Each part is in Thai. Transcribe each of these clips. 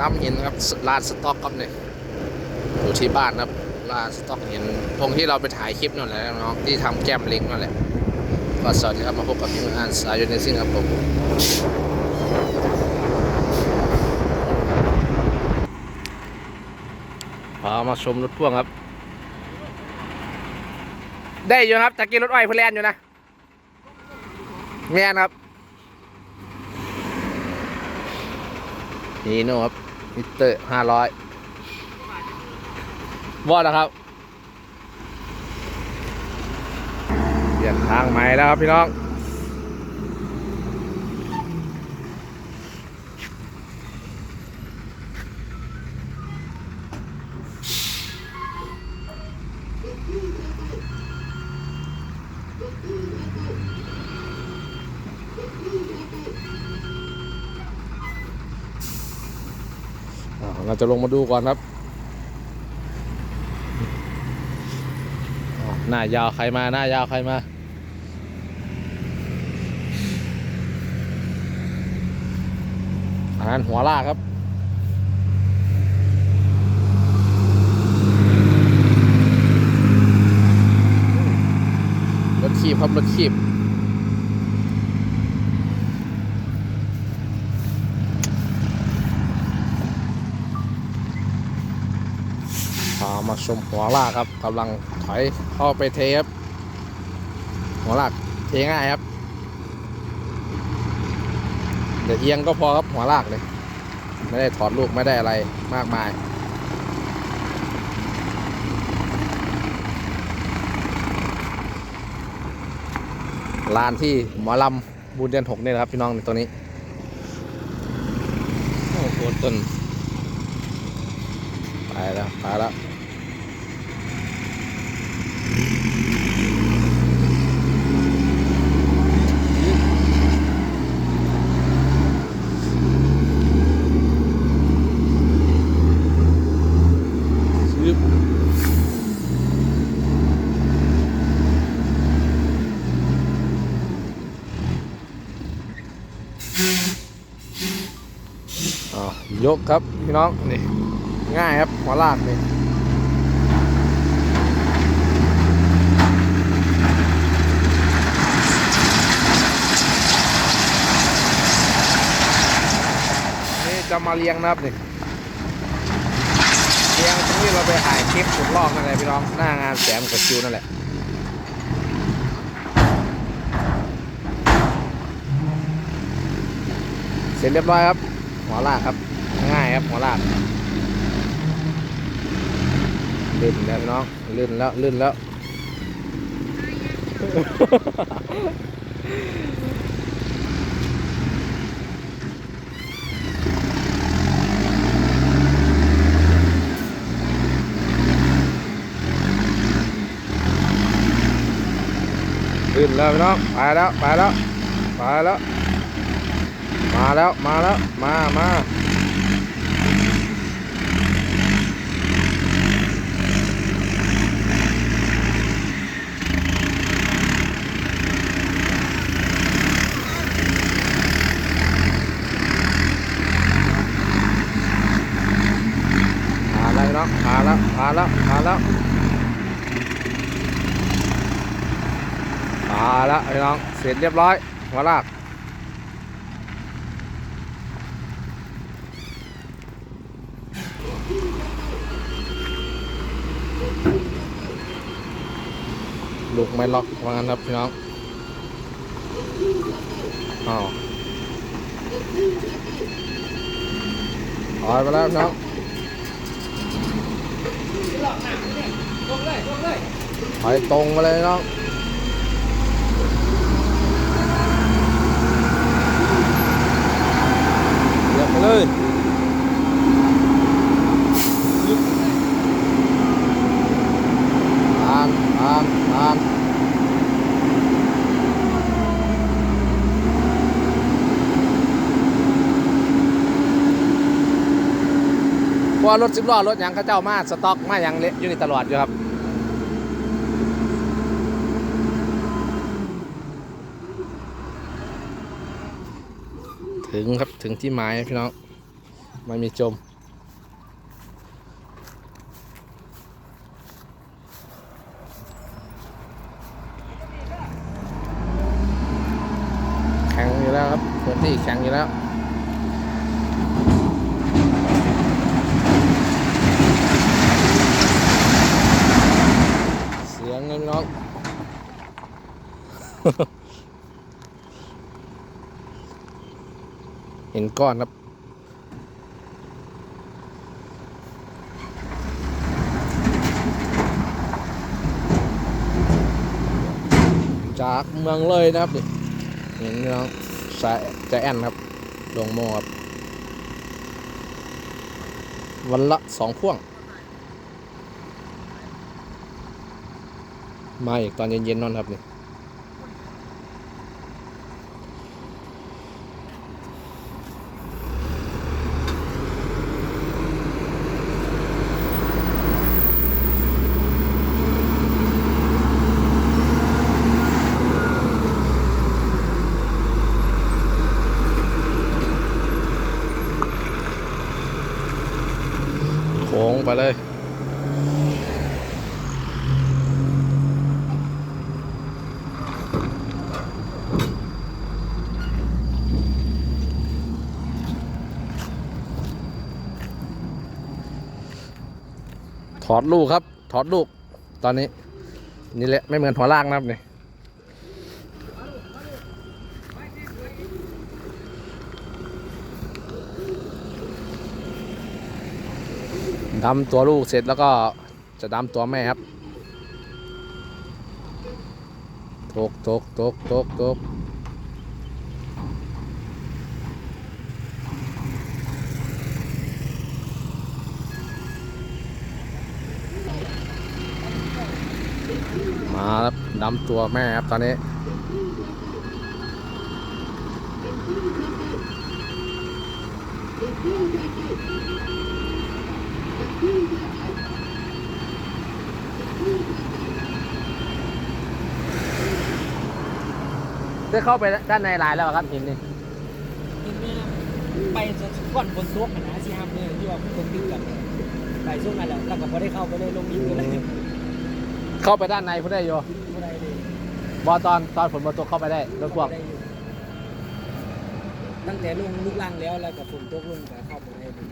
น้ำหินครับลานสต็อกครับเนี่ยอยู่ที่บ้านครับลานสต็อกหินตรงที่เราไปถ่ายคลิปนั่นแหละน้องที่ทำแก้มลิงนั่นแหละก็สวัสดีครับมาพบกับพี่งานสายยูเนซิ่งครับผมพามาชมรถพ่วงครับ ได้อยู่ครับตะกี้รถอ้อยเพื่นแลนอยู่นะแม่นครับนี่น่ครับ มิเตอร์ห้าร้อยวอดนะครับ เปลี่ยนทางใหม่แล้วครับพี่น้อง จะลงมาดูก่อนครับหน้ายาวใครมาหน้ายาวใครมาอันนั้นหัวลากครับรถขีบครับรถขีบ มาชมหัวลากครับกำลังถอยเข้าไปเทครับหัวลากเทง่ายครับเดี๋ยวเอียงก็พอครับหัวลากเลย ไม่ได้ถอดลูกไม่ได้อะไรมากมายลานที่หมอลำบูนเดือนหกนี่แหละครับ พี่น้องในตัวนี้โอ้โหต้นไปแล้ว ไปแล้ว ยกครับพี่น้องนี่ง่ายครับหัวลากนี่นี่จะมาเลี้ยงนะครับนี่เลี้ยงตรงนี้เราไปถ่ายคลิปสุดรอบนั่นแหละพี่น้องหน้างานแสมกับคิวนั่นแหละเสร็จเรียบร้อยครับหัวลากครับ ง่ายครับหัวลากลื่นแล้วน้องลื่นแล้วลื่นแล้วลื่นแล้วพี่น้องไปแล้วไปแล้วไปแล้ว มาแล้วมาแล้วมามาแล้วพี่น้องมาแล้วมาแล้วมาแล้วมาแล้วพี่น้อง เสร็จเรียบร้อย หัวลากลูกไม่ล็อกว่างั้นครับพี่น้องอ้าวถอยไปแล้วน้องถอยตรงมาเลยน้อง เหยียบไปเลยผ่านผ่านผ่านเพราะว่ารถสิบล้อรถหยังเขาเจ้ามาสต็อกมาหยังเละอยู่นี่ตลอดอยู่ครับ ถึงครับถึงที่ไม้พี่น้องไม่มีจม แข็งอยู่แล้วครับพื้นที่แข็งอยู่แล้วเสียงน้อง Ha ha. เห็นก้อนครับ จากเมืองเลยนะครับนี่เห็นน้องสายใจแอนครับลงโมครับ วันละสองพ่วง มาอีกตอนเย็นๆนอนครับนี่ โค้งไปเลย ถอดลูกครับ ถอดลูก ตอนนี้ นี่แหละ ไม่เหมือนหัวล่ากนะครับนี่ ดำตัวลูกเสร็จแล้วก็จะดำตัวแม่ครับตกตกตกตกตกมาแล้วดำตัวแม่ครับตอนนี้ ได้เข้าไปด้านในลายแล้วครับหินนี่ทีนี้ไปจนก่อนฝนตกอะนะสิห้ามเลยที่ว่าฝนตกกันไปช่วงนั้นแหละแล้วก็พอได้เข้าไปเลยลงดินเลยเข้าไปด้านในเพื่อได้โยบ่ได้เลยบอตอนตอนฝนมาตกเข้าไปได้รถพ่วงบ่ได้อยู่ตั้งแต่ลงลูกล่างแล้วแล้วก็ฝนตกลงก็เข้าไปได้เลย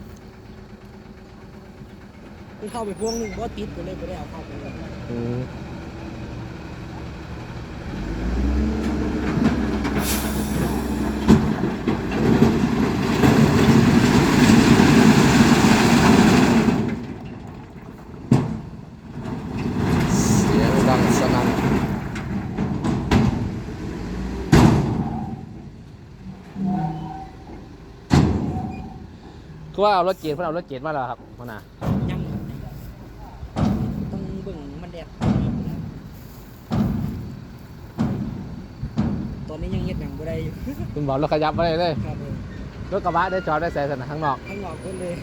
คือเข้าไปพวงหนึงเพราะติดไปเลยไม่ได้เอาเข้าไปเลย อืมเสียงดังสนั่น คือว่าเอารถเกียร์เพื่อเอารถเกียร์มาแล้วครับพ่อนายังต้องเบิ่งมันแดดตอนนี้ยังเฮ็ดหยังบ่ได้อยู่คุณบอกรถขยับมาเลยเลยครับผมรถกระบะได้จอดได้ใส่สนามข้างนอกข้างนอกก็เลย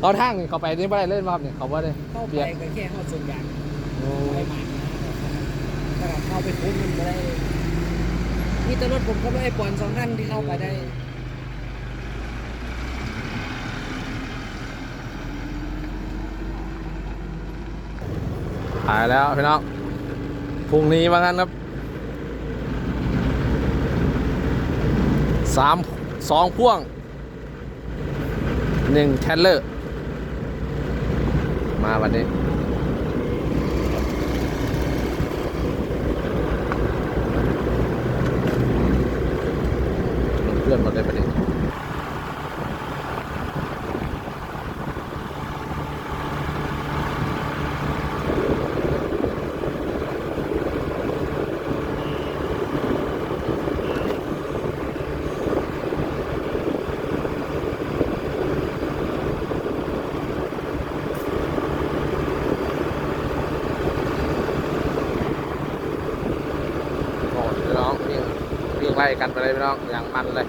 เอาทางนี่เขาไปนี่ไม่ได้เล่นมาครับนี่เขาว่าได้เข้าไปเบียดก็แค่เข้าส่วนยางโอ้ไปมาแต่เข้าไปคุ้นมันไม่ได้นี่แต่รถผมก็ไม่ไอ้ปอนสองคันที่เข้าไปได้ หายแล้วพี่น้องพรุ่งนี้ว่างั้นครับสามสองพ่วงหนึ่งแทนเลอร์ มาวันนี้เพื่อนหมดเลยประเด็นโอ้ยพี่น้องวิ่งวิ่งไล่ กันไปเลยพี่น้องอย่างมันเลย